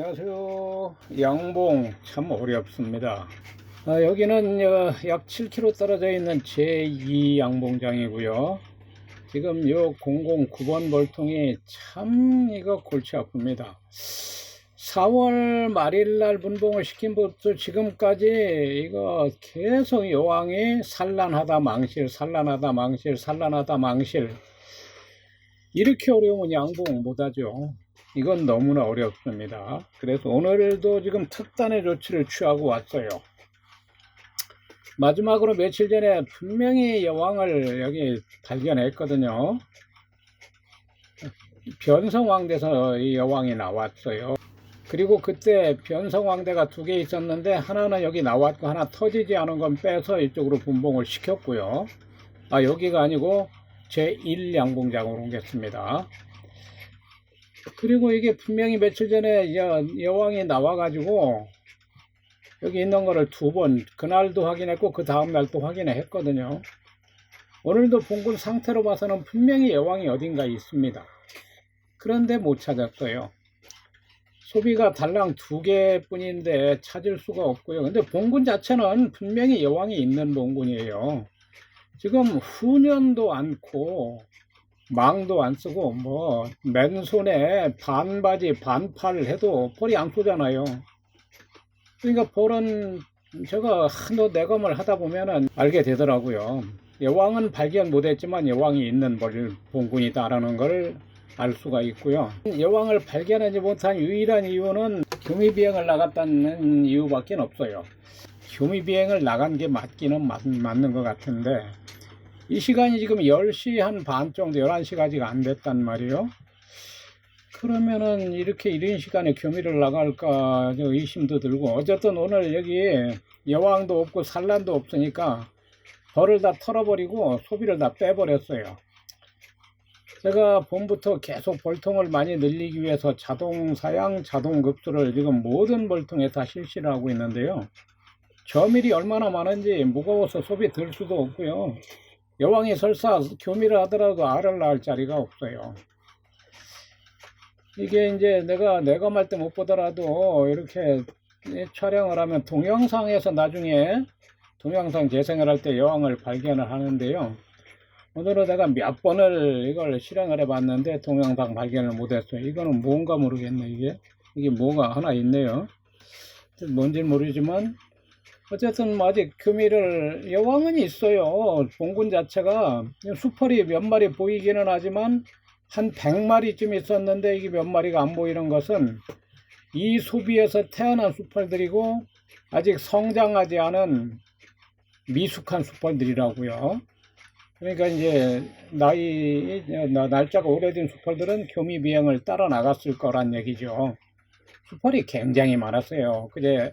안녕하세요. 양봉 참 어렵습니다. 아, 여기는 어, 약 7km 떨어져 있는 제2 양봉장이고요. 지금 요 009번 벌통이 참 이거 골치 아픕니다. 4월 말일 날 분봉을 시킨 것도 지금까지 이거 계속 여왕이 산란하다 망실, 산란하다 망실, 산란하다 망실. 이렇게 어려우면 양봉 못하죠. 이건 너무나 어렵습니다. 그래서 오늘도 지금 특단의 조치를 취하고 왔어요. 마지막으로 며칠 전에 분명히 여왕을 여기 발견했거든요. 변성왕대에서 이 여왕이 나왔어요. 그리고 그때 변성왕대가 두 개 있었는데 하나는 여기 나왔고 하나 터지지 않은 건 빼서 이쪽으로 분봉을 시켰고요. 아 여기가 아니고 제1 양봉장으로 옮겼습니다. 그리고 이게 분명히 며칠 전에 여, 여왕이 나와가지고 여기 있는 거를 두 번 그날도 확인했고 그 다음 날도 확인했거든요. 오늘도 본군 상태로 봐서는 분명히 여왕이 어딘가 있습니다. 그런데 못 찾았어요. 소비가 달랑 두 개뿐인데 찾을 수가 없고요. 근데 본군 자체는 분명히 여왕이 있는 본군이에요. 지금 후년도 않고 망도 안 쓰고 뭐 맨손에 반바지 반팔 해도 벌이 안 쏘잖아요. 그러니까 벌은 제가 한도 내검을 하다 보면은 알게 되더라고요. 여왕은 발견 못했지만 여왕이 있는 벌 본군이다라는 걸 알 수가 있고요. 여왕을 발견하지 못한 유일한 이유는 교미비행을 나갔다는 이유밖에 없어요. 교미비행을 나간 게 맞기는 맞, 맞는 것 같은데 이 시간이 지금 10시 한 반 정도, 11시가 아직 안 됐단 말이에요. 그러면은 이렇게 이른 시간에 교미를 나갈까 저 의심도 들고 어쨌든 오늘 여기 여왕도 없고 산란도 없으니까 벌을 다 털어버리고 소비를 다 빼버렸어요. 제가 봄부터 계속 벌통을 많이 늘리기 위해서 자동 사양, 자동 급수를 지금 모든 벌통에 다 실시를 하고 있는데요. 저밀이 얼마나 많은지 무거워서 소비 들 수도 없고요. 여왕이 설사 교미를 하더라도 알을 낳을 자리가 없어요. 이게 이제 내가 내감할 때못 보더라도 이렇게 촬영을 하면 동영상에서 나중에 동영상 재생을 할 때 여왕을 발견을 하는데요. 오늘은 내가 몇 번을 이걸 실행을 해봤는데 동영상 발견을 못했어요. 이거는 뭔가 모르겠네 이게 이게 뭐가 하나 있네요. 뭔지 모르지만 어쨌든 뭐 아직 교미를 여왕은 있어요. 봉군 자체가 수펄이 몇 마리 보이기는 하지만 한 100마리쯤 있었는데 이게 몇 마리가 안 보이는 것은 이 소비에서 태어난 수펄들이고 아직 성장하지 않은 미숙한 수펄들이라고요. 그러니까 이제 나이 날짜가 오래된 수펄들은 교미 비행을 따라 나갔을 거란 얘기죠. 수펄이 굉장히 많았어요. 그제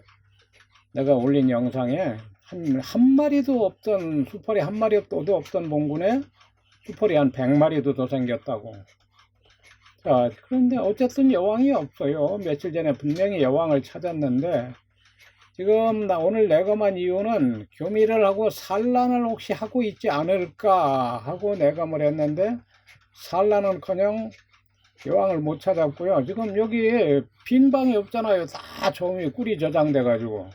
내가 올린 영상에 한, 한 마리도 없던 수펄이 한 마리도 없던 봉군에 수펄이 한 100마리도 더 생겼다고. 자, 그런데 어쨌든 여왕이 없어요. 며칠 전에 분명히 여왕을 찾았는데 지금 나 오늘 내감한 이유는 교미를 하고 산란을 혹시 하고 있지 않을까 하고 내감을 했는데 산란은커녕 여왕을 못 찾았고요. 지금 여기 빈 방이 없잖아요. 다 조미 꿀이 저장돼 가지고.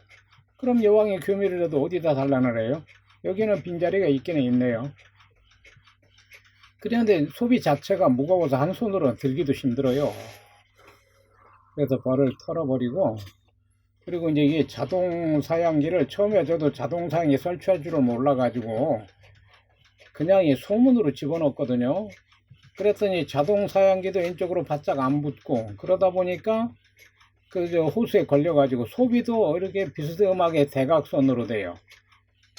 그럼 여왕이 교미를 해도 어디다 해요? 여기는 빈자리가 있기는 있네요. 그런데 소비 자체가 무거워서 한 손으로 들기도 힘들어요. 그래서 벌을 털어버리고 그리고 이제 이게 자동 사양기를 처음에 저도 자동 사양기 설치할 줄은 몰라가지고 그냥 이 소문으로 집어넣었거든요. 그랬더니 자동 사양기도 왼쪽으로 바짝 안 붙고 그러다 보니까 그저 호수에 걸려가지고 소비도 이렇게 비스듬하게 대각선으로 돼요.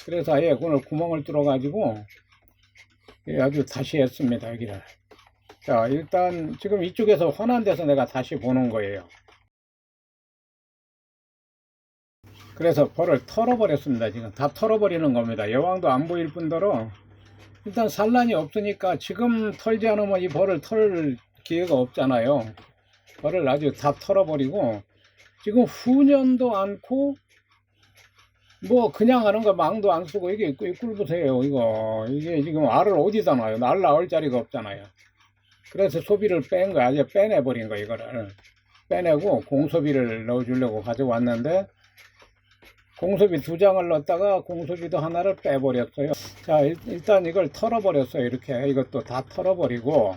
그래서 아예 오늘 구멍을 뚫어가지고 예, 아주 다시 했습니다 여기를. 자 일단 지금 이쪽에서 환한 데서 내가 다시 보는 거예요. 그래서 벌을 털어버렸습니다. 지금 다 털어버리는 겁니다. 여왕도 안 보일 뿐더러 일단 산란이 없으니까 지금 털지 않으면 이 벌을 털 기회가 없잖아요. 벌을 아주 다 털어버리고 지금 후년도 않고 뭐 그냥 하는 거 망도 안 쓰고 이게 꿀 보세요 이거 이게 지금 알을 어디다 놔요 날 낳을 자리가 없잖아요 그래서 소비를 뺀 거야 아주 빼내버린 거 이거를 빼내고 공소비를 넣어주려고 가져왔는데 공소비 두 장을 넣었다가 공소비도 하나를 빼버렸어요. 자 일- 일단 이걸 털어버렸어요. 이렇게 이것도 다 털어버리고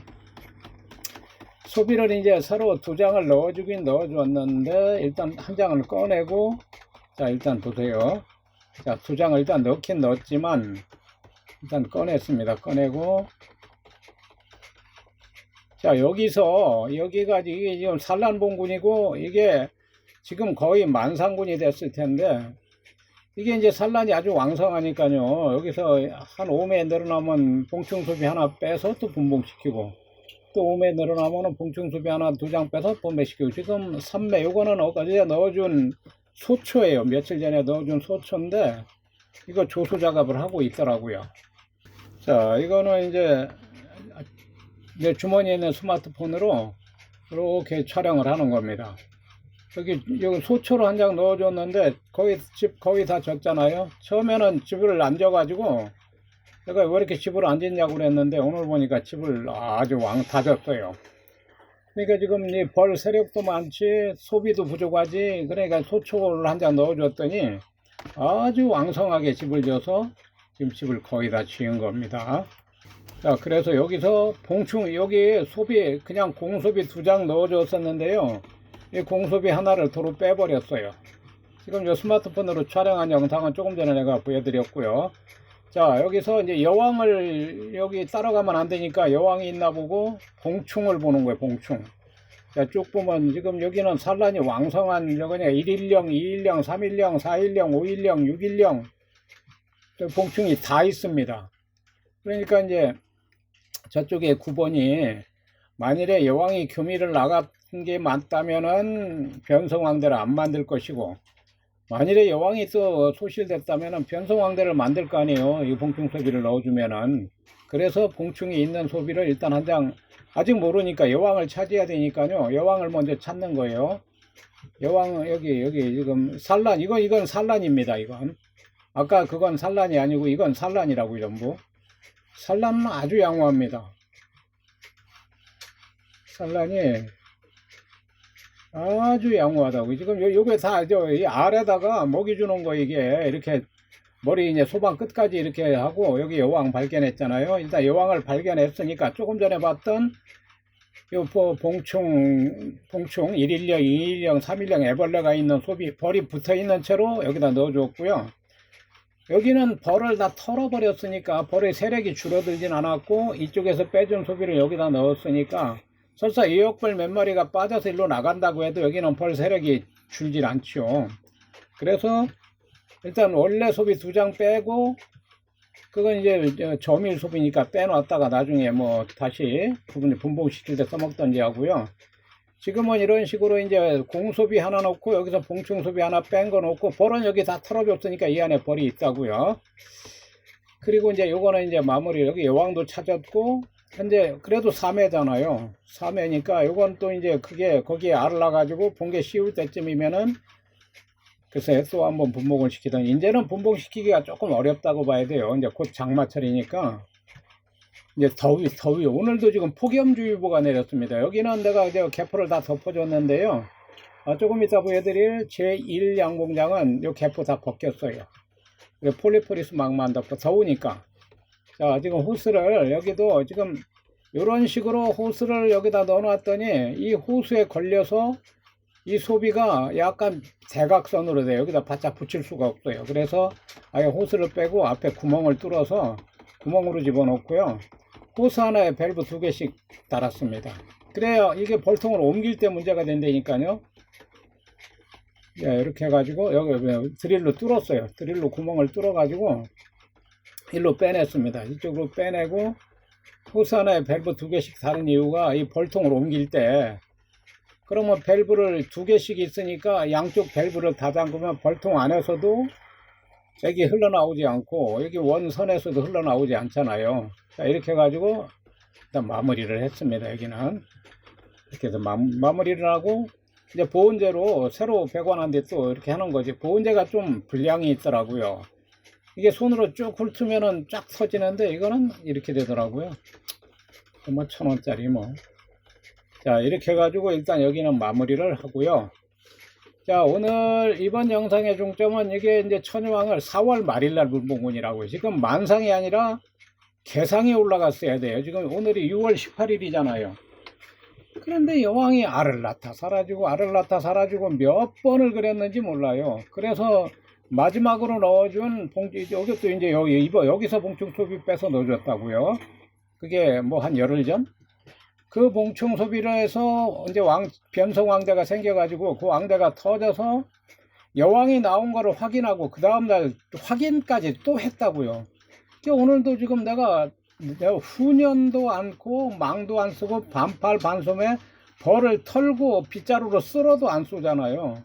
소비를 이제 서로 두 장을 넣어주긴 넣어줬는데 일단 한 장을 꺼내고 자 일단 보세요. 자 두 장을 일단 넣긴 넣었지만 일단 꺼냈습니다. 꺼내고 자 여기서 여기가 이게 지금 산란봉군이고 이게 지금 거의 만상군이 됐을 텐데 이게 이제 산란이 아주 왕성하니까요 여기서 한 5매 늘어나면 봉충수비 하나 빼서 또 분봉시키고 또 5매 늘어나면 봉충수비 하나 두 장 빼서 분배시키고 지금 3매 요거는 어제 넣어준 소초예요 며칠 전에 넣어준 소초인데 이거 조수 작업을 하고 있더라고요 자 이거는 이제 내 주머니에 있는 스마트폰으로 이렇게 촬영을 하는 겁니다. 여기, 여기 소초로 한 장 넣어줬는데, 거의, 집 거의 다 졌잖아요. 처음에는 집을 안 져가지고, 내가 왜 이렇게 집을 안 짓냐고 그랬는데, 오늘 보니까 집을 아주 왕다 졌어요. 그러니까 지금 이 벌 세력도 많지, 소비도 부족하지, 그러니까 소초를 한장 넣어줬더니, 아주 왕성하게 집을 져서, 지금 집을 거의 다 지은 겁니다. 자, 그래서 여기서 봉충, 여기 소비, 그냥 공소비 두 장 넣어줬었는데요. 이 공소비 하나를 도로 빼버렸어요. 지금 이 스마트폰으로 촬영한 영상은 조금 전에 내가 보여드렸고요. 자, 여기서 이제 여왕을 여기 따라가면 안 되니까 여왕이 있나 보고 봉충을 보는 거예요, 봉충. 자, 쭉 보면 지금 여기는 산란이 왕성한 여기냐 1일령, 2일령, 3일령, 4일령, 5일령, 6일령 봉충이 다 있습니다. 그러니까 이제 저쪽에 9번이 만일에 여왕이 교미를 나간 게 맞다면은 변성왕대를 안 만들 것이고 만일에 여왕이 또 소실됐다면은 변성왕대를 만들 거 아니에요. 이 봉충 소비를 넣어주면은 그래서 봉충이 있는 소비를 일단 한 장 아직 모르니까 여왕을 찾아야 되니까요. 여왕을 먼저 찾는 거예요. 여왕 여기 여기 지금 산란 이건 이건 산란입니다. 이건 아까 그건 산란이 아니고 이건 산란이라고 전부. 산란은 아주 양호합니다. 산란이 아주 양호하다고. 지금 요, 요게 다, 저, 이 아래다가 먹이 주는 거 이게 이렇게 머리 이제 소방 끝까지 이렇게 하고 여기 여왕 발견했잖아요. 일단 여왕을 발견했으니까 조금 전에 봤던 요 보- 봉충, 봉충 1일령, 2일령, 3일령 애벌레가 있는 소비, 벌이 붙어 있는 채로 여기다 넣어줬고요. 여기는 벌을 다 털어버렸으니까 벌의 세력이 줄어들진 않았고 이쪽에서 빼준 소비를 여기다 넣었으니까 설사 이역벌 몇 마리가 빠져서 일로 나간다고 해도 여기는 벌 세력이 줄질 않죠. 그래서 일단 원래 소비 두 장 빼고 그건 이제 저 점일 소비니까 빼놨다가 나중에 뭐 다시 부분 분봉시킬 때 써먹던지 하고요. 지금은 이런 식으로 이제 공소비 하나 넣고 여기서 봉충 소비 하나 뺀 거 넣고 벌은 여기 다 털어줬으니까 이 안에 벌이 있다고요. 그리고 이제 요거는 이제 마무리 여기 여왕도 찾았고 현재 그래도 3회잖아요. 3회니까 요건 또 이제 그게 거기에 알을 낳아가지고 본게 씌울 때쯤이면은 글쎄 또 한번 분봉을 시키던 이제는 분봉시키기가 조금 어렵다고 봐야 돼요. 이제 곧 장마철이니까 이제 더위 더위 오늘도 지금 폭염주의보가 내렸습니다. 여기는 내가 이제 개포를 다 덮어줬는데요. 아, 조금 이따 보여드릴 제1 양공장은 요 개포 다 벗겼어요. 그리고 폴리포리스 막만 덮고 더우니까. 자 지금 호스를 여기도 지금 이런 식으로 호스를 여기다 넣어놨더니 이 호스에 걸려서 이 소비가 약간 대각선으로 돼요. 여기다 바짝 붙일 수가 없어요. 그래서 아예 호스를 빼고 앞에 구멍을 뚫어서 구멍으로 집어넣고요. 호스 하나에 밸브 두 개씩 달았습니다. 그래야 이게 벌통을 옮길 때 문제가 된다니까요. 네, 이렇게 해가지고 여기 드릴로 뚫었어요. 드릴로 구멍을 뚫어가지고 일로 빼냈습니다. 이쪽으로 빼내고 하나에 밸브 두 개씩 다른 이유가 이 벌통을 옮길 때 그러면 밸브를 두 개씩 있으니까 양쪽 밸브를 다 잠그면 벌통 안에서도 여기 흘러나오지 않고 여기 원선에서도 흘러나오지 않잖아요. 자, 이렇게 해가지고 일단 마무리를 했습니다. 여기는 이렇게 해서 마, 마무리를 하고 이제 보온재로 새로 배관한데 또 이렇게 하는 거지. 보온재가 좀 불량이 있더라고요. 이게 손으로 쭉 훑으면은 쫙 터지는데 이거는 이렇게 되더라고요. 뭐 천 원짜리 뭐. 자, 이렇게 해가지고 일단 여기는 마무리를 하고요. 자, 오늘 이번 영상의 중점은 이게 이제 천유왕을 4월 말일날 물봉군이라고 지금 만상이 아니라 개상이 올라갔어야 돼요. 지금 오늘이 6월 18일이잖아요. 그런데 여왕이 알을 낳다 사라지고 알을 낳다 사라지고 몇 번을 그랬는지 몰라요. 그래서 마지막으로 넣어준 봉지 여기도 이제 여기 이거 여기서 봉충 소비 빼서 넣어줬다고요. 그게 뭐 한 열흘 전? 그 봉충 소비를 해서 이제 왕 변성 왕대가 생겨가지고 그 왕대가 터져서 여왕이 나온 거를 확인하고 그 다음 날 확인까지 또 했다고요. 오늘도 지금 내가 내가 후년도 않고 망도 안 쓰고 반팔 반소매 벌을 털고 빗자루로 쓸어도 안 쏘잖아요.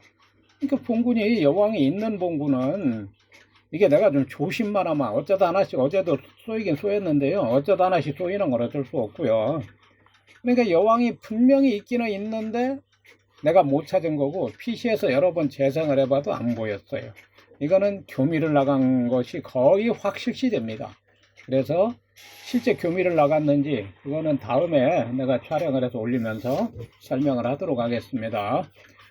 그러니까 봉군이 여왕이 있는 봉군은 이게 내가 좀 조심만 하면 어쩌다 하나씩 어제도 쏘이긴 쏘였는데요. 어쩌다 하나씩 쏘이는 건 어쩔 수 없고요. 그러니까 여왕이 분명히 있기는 있는데 내가 못 찾은 거고 PC에서 여러 번 재생을 해봐도 안 보였어요. 이거는 교미를 나간 것이 거의 확실시 됩니다. 그래서 실제 교미를 나갔는지 그거는 다음에 내가 촬영을 해서 올리면서 설명을 하도록 하겠습니다.